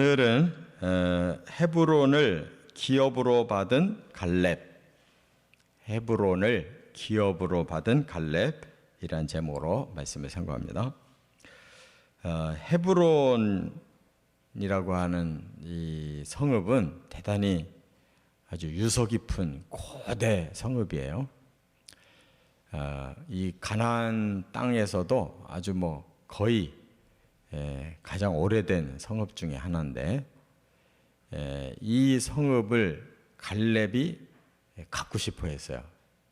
오늘은 어, 헤브론을 기업으로 받은 갈렙, 헤브론을 기업으로 받은 갈렙이란 제목으로 말씀을 선고합니다. 어, 헤브론이라고 하는 이 성읍은 대단히 아주 유서 깊은 고대 성읍이에요. 어, 이 가나안 땅에서도 아주 뭐 거의 예, 가장 오래된 성읍 중에 하나인데 예, 이 성읍을 갈렙이 갖고 싶어 했어요.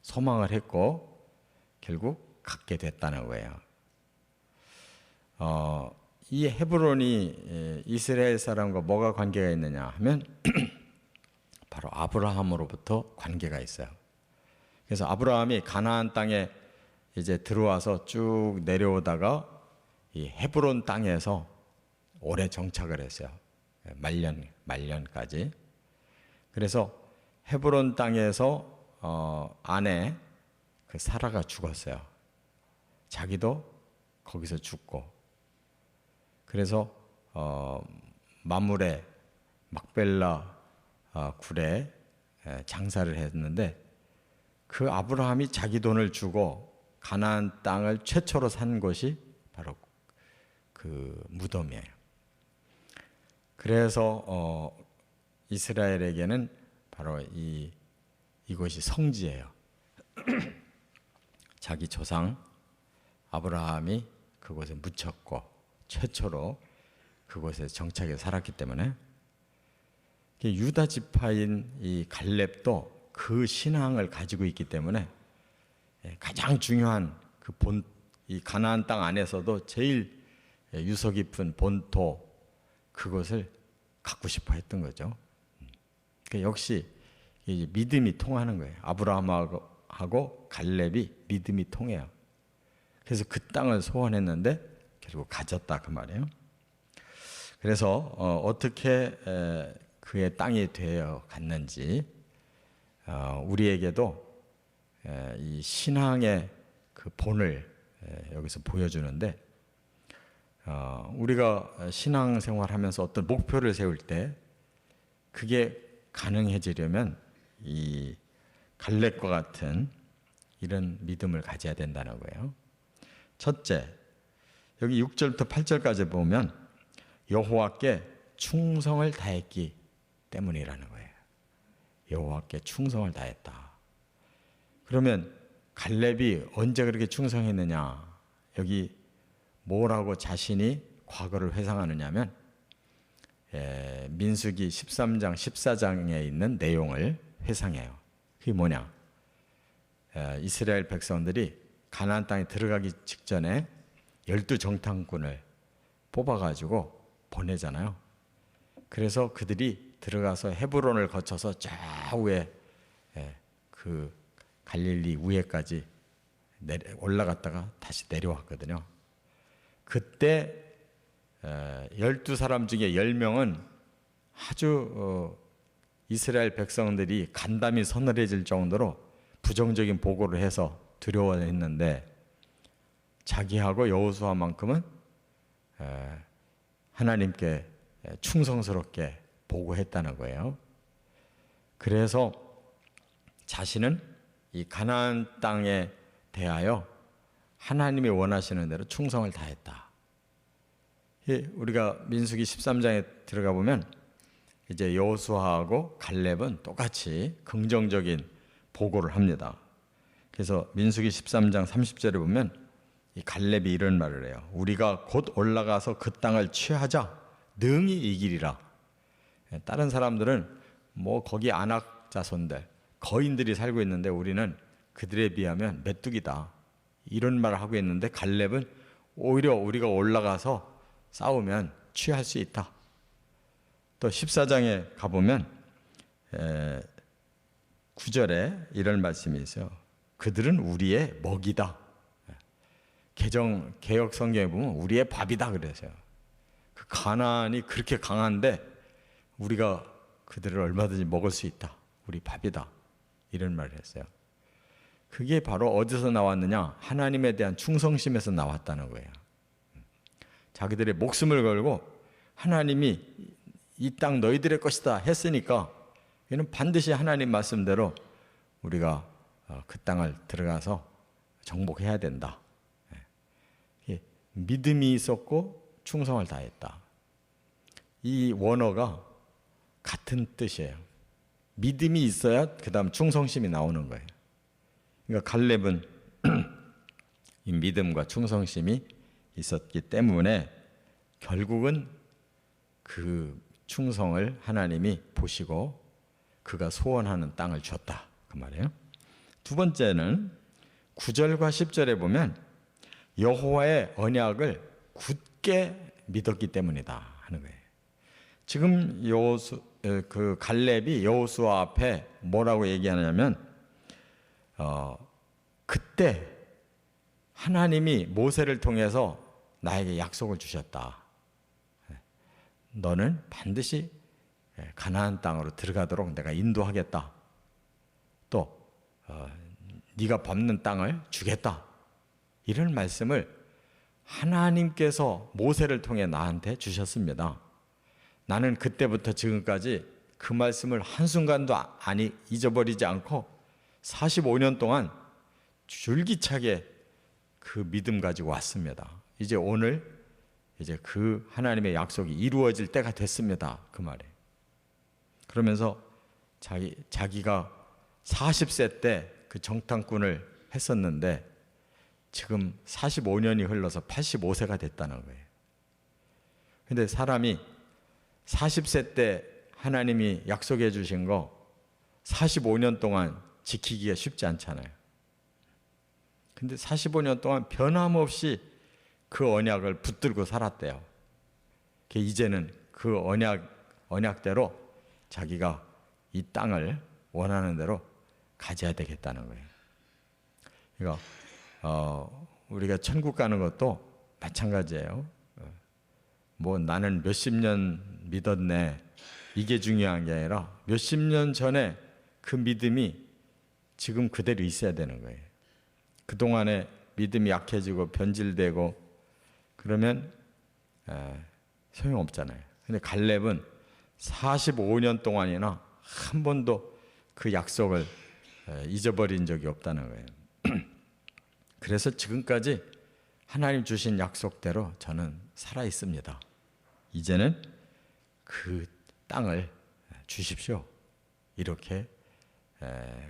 소망을 했고 결국 갖게 됐다는 거예요. 어, 이 헤브론이 예, 이스라엘 사람과 뭐가 관계가 있느냐 하면 바로 아브라함으로부터 관계가 있어요. 그래서 아브라함이 가나안 땅에 이제 들어와서 쭉 내려오다가 이 헤브론 땅에서 오래 정착을 했어요. 말년 말년까지. 그래서 헤브론 땅에서 어, 아내 그 사라가 죽었어요. 자기도 거기서 죽고. 그래서 어, 마물에 막벨라 어, 굴에 장사를 했는데 그 아브라함이 자기 돈을 주고 가나안 땅을 최초로 산 곳이 그 무덤이에요. 그래서 어, 이스라엘에게는 바로 이 이곳이 성지예요. 자기 조상 아브라함이 그곳에 묻혔고 최초로 그곳에 정착해 살았기 때문에 유다 지파인 이 갈렙도 그 신앙을 가지고 있기 때문에 가장 중요한 그 본 이 가나안 땅 안에서도 제일 유서 깊은 본토 그것을 갖고 싶어 했던 거죠. 그러니까 역시 믿음이 통하는 거예요. 아브라함하고 갈렙이 믿음이 통해요. 그래서 그 땅을 소원했는데 결국 가졌다 그 말이에요. 그래서 어, 떻게 그의 땅이 되어 갔는지 어, 우리에게도 이 신앙의 그 본을 여기서 보여주는데 어, 우리가 신앙생활하면서 어떤 목표를 세울 때 그게 가능해지려면 이 갈렙과 같은 이런 믿음을 가져야 된다는 거예요. 첫째, 여기 6절부터 8절까지 보면 여호와께 충성을 다했기 때문이라는 거예요. 여호와께 충성을 다했다. 그러면 갈렙이 언제 그렇게 충성했느냐? 여기 뭐라고 자신이 과거를 회상하느냐면 에, 민수기 13장 14장에 있는 내용을 회상해요. 그게 뭐냐? 에, 이스라엘 백성들이 가나안 땅에 들어가기 직전에 열두 정탐꾼을 뽑아가지고 보내잖아요. 그래서 그들이 들어가서 헤브론을 거쳐서 좌우에 그 갈릴리 우에까지 올라갔다가 다시 내려왔거든요. 그때 열두 사람 중에 열 명은 아주 어, 이스라엘 백성들이 간담이 서늘해질 정도로 부정적인 보고를 해서 두려워했는데 자기하고 여호수아만큼은 하나님께 충성스럽게 보고했다는 거예요. 그래서 자신은 이 가나안 땅에 대하여 하나님이 원하시는 대로 충성을 다했다. 우리가 민수기 13장에 들어가 보면 이제 여호수아하고 갈렙은 똑같이 긍정적인 보고를 합니다. 그래서 민수기 13장 30절에 보면 이 갈렙이 이런 말을 해요. 우리가 곧 올라가서 그 땅을 취하자 능히 이기리라. 다른 사람들은 뭐 거기 안악 자손들 거인들이 살고 있는데 우리는 그들에 비하면 메뚜기다. 이런 말을 하고 있는데 갈렙은 오히려 우리가 올라가서 싸우면 취할 수 있다. 또 14장에 가보면 9절에 이런 말씀이 있어요. 그들은 우리의 먹이다. 개정 개혁 성경에 보면 우리의 밥이다 그래서요. 그 가난이 그렇게 강한데 우리가 그들을 얼마든지 먹을 수 있다. 우리 밥이다. 이런 말을 했어요. 그게 바로 어디서 나왔느냐? 하나님에 대한 충성심에서 나왔다는 거예요. 자기들의 목숨을 걸고 하나님이 이 땅 너희들의 것이다 했으니까 이는 반드시 하나님 말씀대로 우리가 어, 그 땅을 들어가서 정복해야 된다. 예. 믿음이 있었고 충성을 다했다. 이 원어가 같은 뜻이에요. 믿음이 있어야 그 다음 충성심이 나오는 거예요. 그러니까 갈렙은 이 믿음과 충성심이 있었기 때문에 결국은 그 충성을 하나님이 보시고 그가 소원하는 땅을 줬다. 그 말이에요. 두 번째는 9절과 10절에 보면 여호와의 언약을 굳게 믿었기 때문이다 하는 거예요. 지금 여호수 그 갈렙이 여호수아 앞에 뭐라고 얘기하냐면 어 그때 하나님이 모세를 통해서 나에게 약속을 주셨다. 너는 반드시 가나안 땅으로 들어가도록 내가 인도하겠다. 또 어, 네가 밟는 땅을 주겠다. 이런 말씀을 하나님께서 모세를 통해 나한테 주셨습니다. 나는 그때부터 지금까지 그 말씀을 한순간도 아니 잊어버리지 않고 45년 동안 줄기차게 그 믿음 가지고 왔습니다. 이제 오늘 이제 그 하나님의 약속이 이루어질 때가 됐습니다. 그 말에. 그러면서 자기 자기가 40세 때 그 정탐꾼을 했었는데 지금 45년이 흘러서 85세가 됐다는 거예요. 근데 사람이 40세 때 하나님이 약속해 주신 거 45년 동안 지키기가 쉽지 않잖아요. 근데 45년 동안 변함없이 그 언약을 붙들고 살았대요. 이제는 그 언약 언약대로 자기가 이 땅을 원하는 대로 가져야 되겠다는 거예요. 그러니까 어, 우리가 천국 가는 것도 마찬가지예요. 어, 뭐 나는 몇십 년 믿었네 이게 중요한 게 아니라 몇십 년 전에 그 믿음이 지금 그대로 있어야 되는 거예요. 그 동안에 믿음이 약해지고 변질되고 그러면 에, 소용없잖아요. 근데 갈렙은 45년 동안이나 한 번도 그 약속을 잊어버린 적이 없다는 거예요. 그래서 지금까지 하나님 주신 약속대로 저는 살아 있습니다. 이제는 그 땅을 주십시오. 이렇게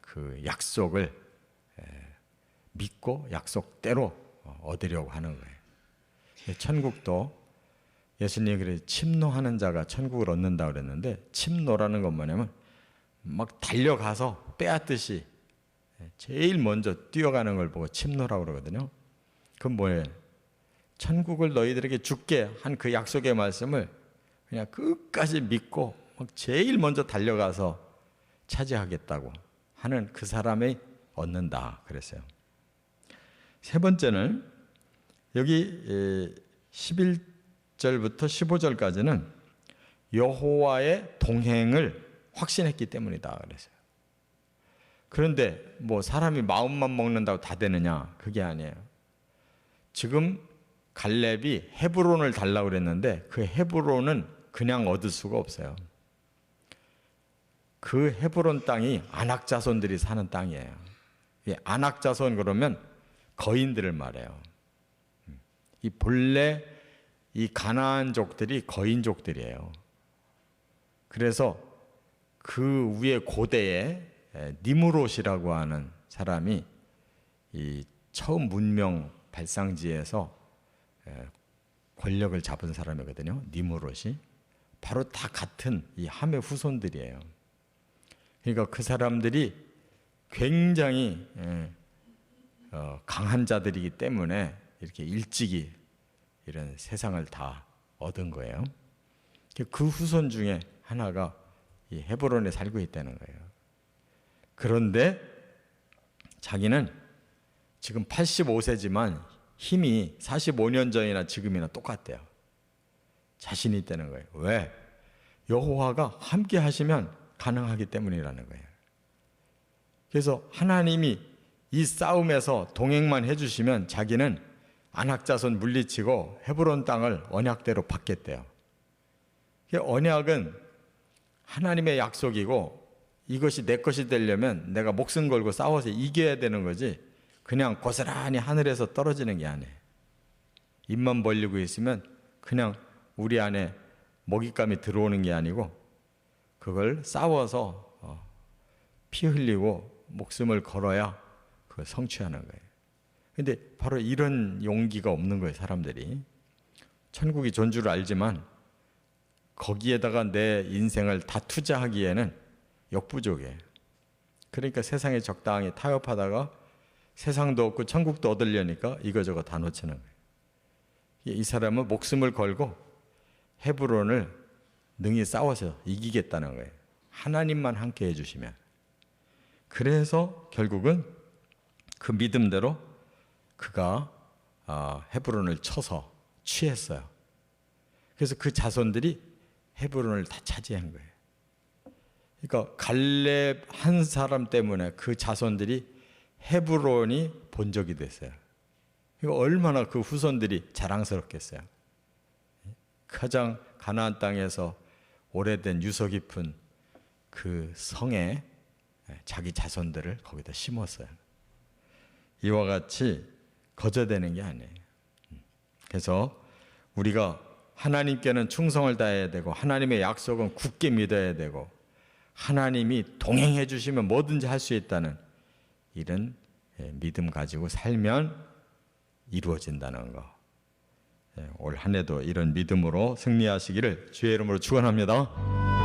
그 약속을 믿고 약속대로 얻으려고 하는 거예요. 천국도 예수님이 그래 침노하는 자가 천국을 얻는다 그랬는데 침노라는 건 뭐냐면 막 달려가서 빼앗듯이 제일 먼저 뛰어가는 걸 보고 침노라고 그러거든요. 그건 뭐예요? 천국을 너희들에게 줄게 한 그 약속의 말씀을 그냥 끝까지 믿고 제일 먼저 달려가서 차지하겠다고 하는 그 사람이 얻는다 그랬어요. 세 번째는 여기 11절부터 15절까지는 여호와의 동행을 확신했기 때문이다 그랬어요. 그런데 뭐 사람이 마음만 먹는다고 다 되느냐? 그게 아니에요. 지금 갈렙이 헤브론을 달라고 그랬는데 그 헤브론은 그냥 얻을 수가 없어요. 그 헤브론 땅이 안악 자손들이 사는 땅이에요. 안악 자손 그러면 거인들을 말해요. 이 본래 이 가나안족들이 거인족들이에요. 그래서 그 위에 고대에 니무롯이라고 하는 사람이 이 처음 문명 발상지에서 권력을 잡은 사람이거든요. 니무롯이 바로 다 같은 이 함의 후손들이에요. 그러니까 그 사람들이 굉장히 어, 강한 자들이기 때문에 이렇게 일찍이 이런 세상을 다 얻은 거예요. 그 후손 중에 하나가 이 헤브론에 살고 있다는 거예요. 그런데 자기는 지금 85세지만 힘이 45년 전이나 지금이나 똑같대요. 자신이 있다는 거예요. 왜? 여호와가 함께 하시면 가능하기 때문이라는 거예요. 그래서 하나님이 이 싸움에서 동행만 해주시면 자기는 안악자손 물리치고 헤브론 땅을 언약대로 받겠대요. 이 언약은 하나님의 약속이고 이것이 내 것이 되려면 내가 목숨 걸고 싸워서 이겨야 되는 거지. 그냥 고스란히 하늘에서 떨어지는 게 아니에요. 입만 벌리고 있으면 그냥 우리 안에 먹잇감이 들어오는 게 아니고 그걸 싸워서 어, 피 흘리고 목숨을 걸어야 그걸 성취하는 거예요. 근데 바로 이런 용기가 없는 거예요, 사람들이. 천국이 존주를 알지만 거기에다가 내 인생을 다 투자하기에는 역부족이에요. 그러니까 세상에 적당히 타협하다가 세상도 없고 천국도 얻으려니까 이거저거 다 놓치는 거예요. 이 사람은 목숨을 걸고 헤브론을 능히 싸워서 이기겠다는 거예요. 하나님만 함께 해주시면. 그래서 결국은 그 믿음대로 그가 아, 헤브론을 쳐서 취했어요. 그래서 그 자손들이 헤브론을 다 차지한 거예요. 그러니까 갈렙 한 사람 때문에 그 자손들이 헤브론이 본적이 됐어요. 이거 얼마나 그 후손들이 자랑스럽겠어요. 가장 가나안 땅에서 오래된 유서 깊은 그 성에 자기 자손들을 거기다 심었어요. 이와 같이 거저되는 게 아니에요. 그래서 우리가 하나님께는 충성을 다해야 되고 하나님의 약속은 굳게 믿어야 되고 하나님이 동행해 주시면 뭐든지 할 수 있다는 이런 믿음 가지고 살면 이루어진다는 거. 올 한 해도 이런 믿음으로 승리하시기를 주의 이름으로 축원합니다.